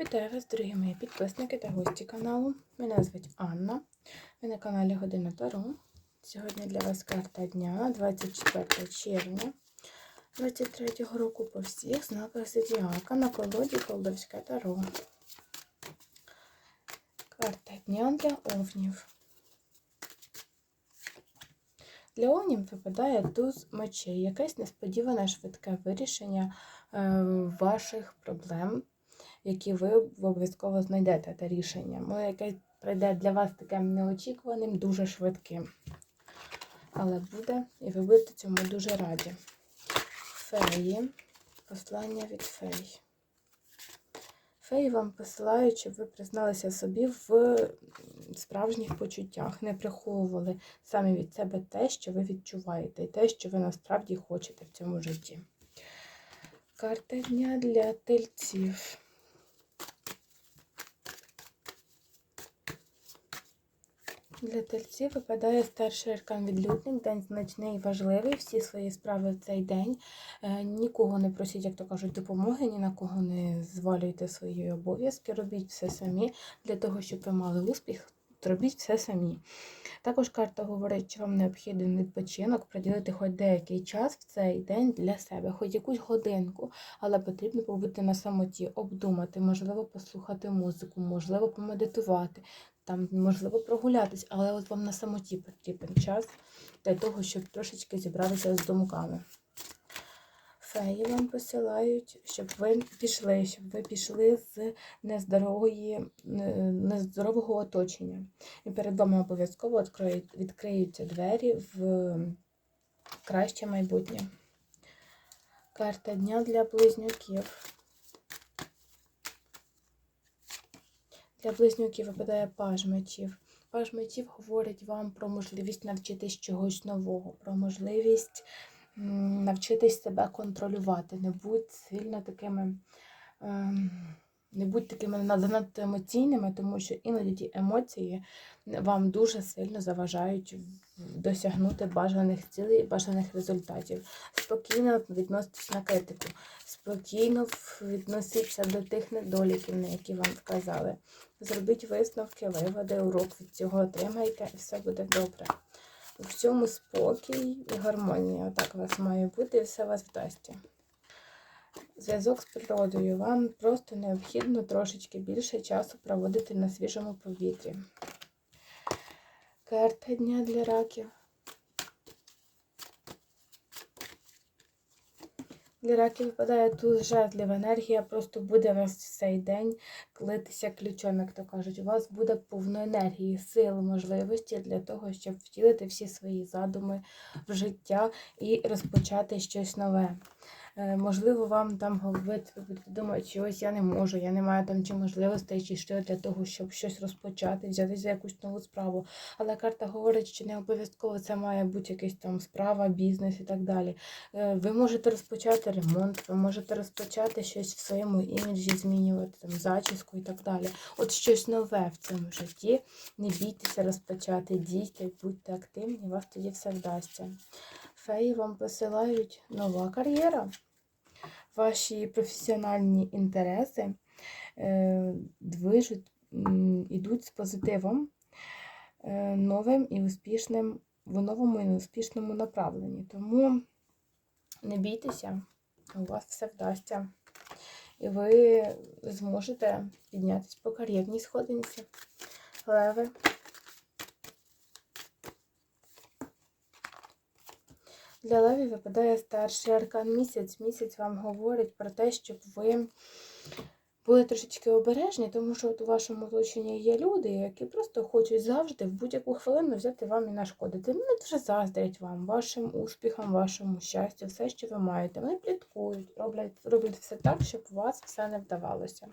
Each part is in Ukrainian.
Вітаю вас, дорогі мої підписники та гості каналу. Мене звуть Анна. Ви на каналі Година Таро. Сьогодні для вас карта дня 24 червня 23 року по всіх знаках Зодіака на колоді Колдовське Таро. Карта дня для овнів. Для овнів випадає туз мечей, якесь несподіване швидке вирішення е, ваших проблем які ви обов'язково знайдете те рішення. Моє яке прийде для вас таким неочікуваним, дуже швидким. Але буде, і ви будете цьому дуже раді. Феї, послання від фей. Феї вам посилають, щоб ви призналися собі в справжніх почуттях, не приховували самі від себе те, що ви відчуваєте, і те, що ви насправді хочете в цьому житті. Карта дня для тельців. Для тельців випадає старший аркан відлюдник, день значний і важливий. Всі свої справи в цей день. Е, нікого не просіть, як то кажуть, допомоги, ні на кого не звалюйте свої обов'язки, робіть все самі для того, щоб ви мали успіх. Робіть все самі. Також карта говорить, що вам необхідний відпочинок, приділити хоч деякий час в цей день для себе, хоч якусь годинку, але потрібно побути на самоті, обдумати, можливо, послухати музику, можливо, помедитувати, там, можливо, прогулятись, але от вам на самоті потрібен час для того, щоб трошечки зібратися з думками. Феї вам посилають, щоб ви пішли, щоб ви пішли з нездорової, нездорового оточення. І перед вами обов'язково відкриються двері в краще майбутнє. Карта дня для близнюків. Для близнюків випадає паж мечів. Паж мечів говорить вам про можливість навчитись чогось нового, про можливість навчитись себе контролювати. Не будь сильно такими. Ем, не будь такими занадто емоційними, тому що іноді ті емоції вам дуже сильно заважають досягнути бажаних цілей і бажаних результатів. Спокійно відноситесь на критику, спокійно відносіться до тих недоліків, на які вам вказали. Зробіть висновки, виводи, урок від цього отримайте, і все буде добре. У всьому спокій і гармонія. Отак у вас має бути, і все у вас вдасться. Зв'язок з природою. Вам просто необхідно трошечки більше часу проводити на свіжому повітрі. Карта дня для раків. Для раків випадає тут жезлів. Енергія просто буде вас цей день клитися ключом, як то кажуть. У вас буде повно енергії, сил, можливості для того, щоб втілити всі свої задуми в життя і розпочати щось нове. Е, можливо, вам там ви будете думати, що ось я не можу, я не маю там чи можливостей, чи що для того, щоб щось розпочати, взятися за якусь нову справу. Але карта говорить, що не обов'язково це має бути якась там справа, бізнес і так далі. Е, ви можете розпочати ремонт, ви можете розпочати щось в своєму іміджі, змінювати там зачіску і так далі. От щось нове в цьому житті. Не бійтеся розпочати, дійте, будьте активні, вас тоді все вдасться. Феї вам посилають нова кар'єра ваші професіональні інтереси е, движуть, йдуть з позитивом е, новим і успішним, в новому і успішному направленні. Тому не бійтеся, у вас все вдасться. І ви зможете піднятися по кар'єрній сходинці. Леви. Для леві випадає старший аркан місяць. Місяць вам говорить про те, щоб ви були трошечки обережні, тому що от у вашому оточенні є люди, які просто хочуть завжди в будь-яку хвилину взяти вам і нашкодити. Вони дуже заздрять вам, вашим успіхам, вашому щастю, все, що ви маєте. Вони пліткують, роблять роблять все так, щоб у вас все не вдавалося.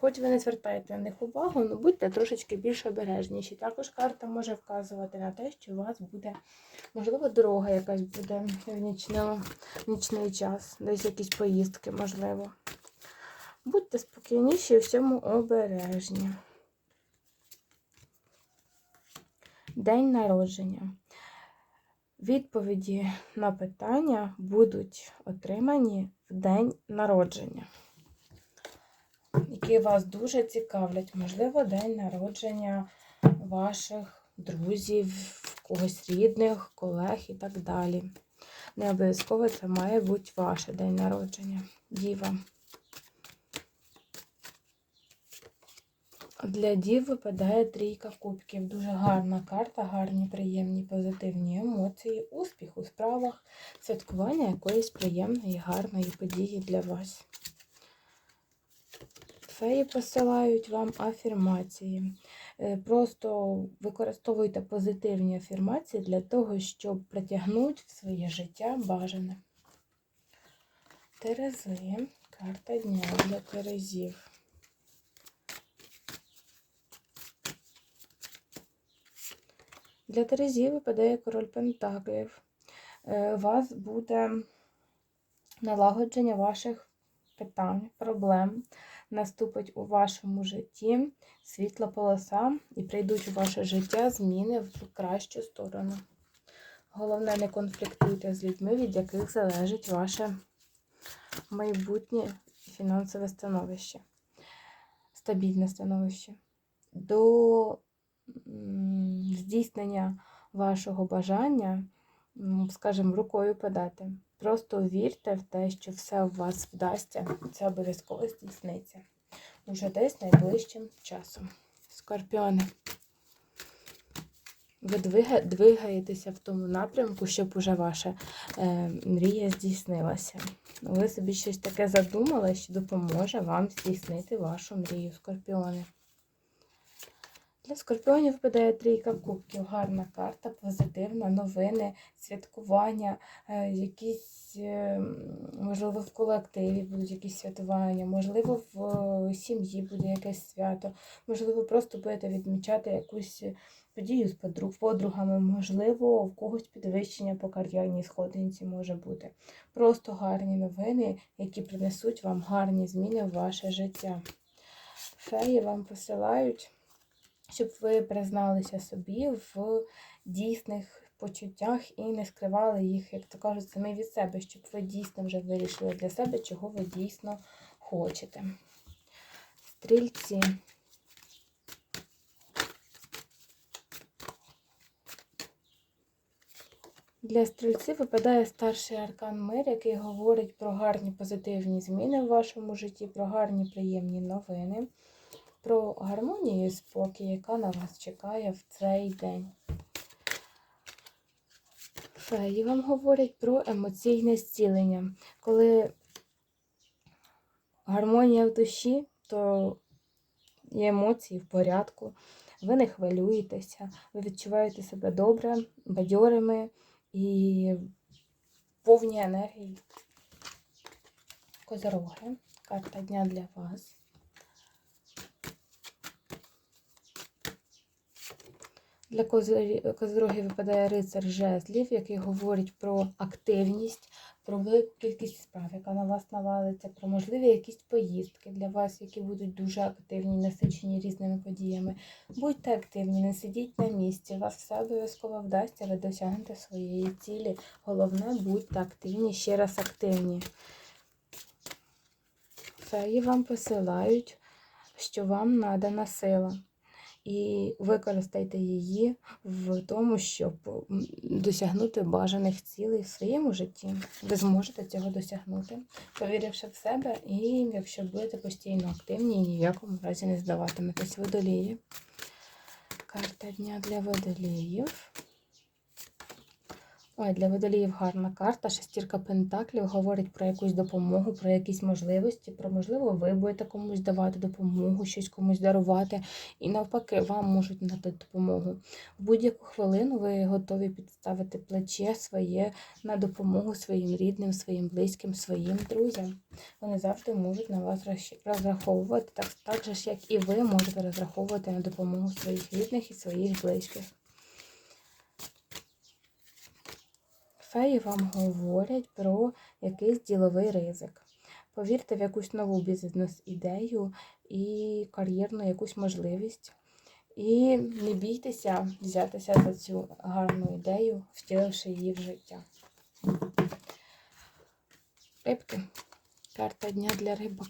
Хоч ви не звертаєте на них увагу, ну, будьте трошечки більш обережніші. Також карта може вказувати на те, що у вас буде, можливо, дорога якась буде в нічний, в нічний час, десь якісь поїздки, можливо. Будьте спокійніші і всьому обережні. День народження. Відповіді на питання будуть отримані в день народження. які вас дуже цікавлять. Можливо, день народження ваших друзів, когось рідних, колег і так далі. Не обов'язково це має бути ваше день народження. Діва. Для дів випадає трійка кубків. Дуже гарна карта, гарні, приємні, позитивні емоції, успіх у справах, святкування якоїсь приємної, гарної події для вас. Феї посилають вам афірмації. Е, Просто використовуйте позитивні афірмації для того, щоб притягнути в своє життя бажане. Терези. Карта дня для Терезів. Для Терезів випадає король Пентаклів. Е, вас буде налагодження ваших питань, проблем. Наступить у вашому житті світла полоса і прийдуть у ваше життя зміни в кращу сторону. Головне, не конфліктуйте з людьми, від яких залежить ваше майбутнє фінансове становище, стабільне становище. До здійснення вашого бажання, скажімо, рукою подати. Просто вірте в те, що все у вас вдасться, це обов'язково здійсниться. Уже десь найближчим часом. Скорпіони. Ви двигаєтеся в тому напрямку, щоб уже ваша е, мрія здійснилася. Ви собі щось таке задумали, що допоможе вам здійснити вашу мрію, скорпіони. Для скорпіонів випадає трійка кубків. Гарна карта, позитивна, новини, святкування, е, якісь, е, можливо, в колективі будуть якісь святкування, можливо, в е, сім'ї буде якесь свято, можливо, просто будете відмічати якусь подію з подругами, можливо, в когось підвищення по кар'єрній сходинці може бути. Просто гарні новини, які принесуть вам гарні зміни в ваше життя. Феї вам посилають щоб ви призналися собі в дійсних почуттях і не скривали їх, як то кажуть, самі від себе, щоб ви дійсно вже вирішили для себе, чого ви дійсно хочете. Стрільці. Для стрільців випадає старший аркан мир, який говорить про гарні позитивні зміни в вашому житті, про гарні приємні новини про гармонію і спокій, яка на вас чекає в цей день. Феї вам говорять про емоційне зцілення. Коли гармонія в душі, то і емоції в порядку, ви не хвилюєтеся, ви відчуваєте себе добре, бадьорими і повні енергії. Козороги. Карта дня для вас. Для козирі- випадає рицар жезлів, який говорить про активність, про велику кількість справ, яка на вас навалиться, про можливі якісь поїздки для вас, які будуть дуже активні, насичені різними подіями. Будьте активні, не сидіть на місці, вас все обов'язково вдасться, ви досягнете своєї цілі. Головне, будьте активні, ще раз активні. Феї вам посилають, що вам надана сила і використайте її в тому, щоб досягнути бажаних цілей в своєму житті. Ви зможете цього досягнути, повіривши в себе, і якщо будете постійно активні і ні в якому разі не здаватиметесь водолії. Карта дня для водоліїв. Ой, для водоліїв гарна карта. Шестірка пентаклів говорить про якусь допомогу, про якісь можливості, про можливо, ви будете комусь давати допомогу, щось комусь дарувати. І навпаки, вам можуть надати допомогу. В будь-яку хвилину ви готові підставити плече своє на допомогу своїм рідним, своїм близьким, своїм друзям. Вони завжди можуть на вас розраховувати, так, так же як і ви можете розраховувати на допомогу своїх рідних і своїх близьких. Феї вам говорять про якийсь діловий ризик. Повірте в якусь нову бізнес-ідею і кар'єрну якусь можливість. І не бійтеся взятися за цю гарну ідею, втіливши її в життя. Рибки. Карта дня для рибок.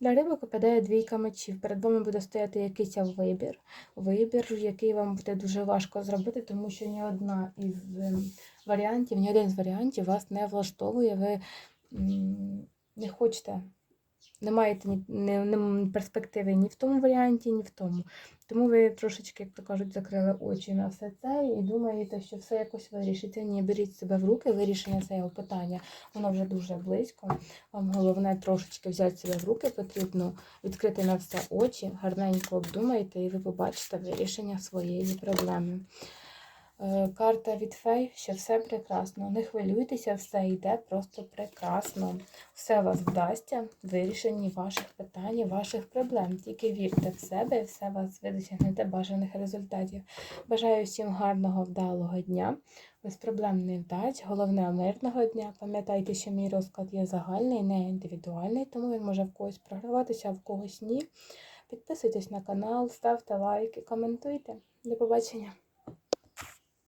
Для рибок випадає двійка мечів. Перед вами буде стояти якийсь вибір. Вибір, який вам буде дуже важко зробити, тому що ні одна із ем, варіантів, ні один з варіантів вас не влаштовує. Ви не хочете, не маєте ні, ні, ні перспективи ні в тому варіанті, ні в тому. Тому ви трошечки, як то кажуть, закрили очі на все це і думаєте, що все якось вирішиться. Ні, беріть себе в руки, вирішення цього питання, воно вже дуже близько. Вам головне трошечки взяти себе в руки, потрібно відкрити на все очі, гарненько обдумайте, і ви побачите вирішення своєї проблеми. Е, Карта від фей, що все прекрасно. Не хвилюйтеся, все йде просто прекрасно. Все вас вдасться в вирішенні ваших питань, ваших проблем. Тільки вірте в себе, і все вас ви досягнете бажаних результатів. Бажаю всім гарного, вдалого дня, безпроблемних вдач, головне мирного дня. Пам'ятайте, що мій розклад є загальний, не індивідуальний, тому він може в когось програватися, а в когось ні. Підписуйтесь на канал, ставте лайки, коментуйте. До побачення!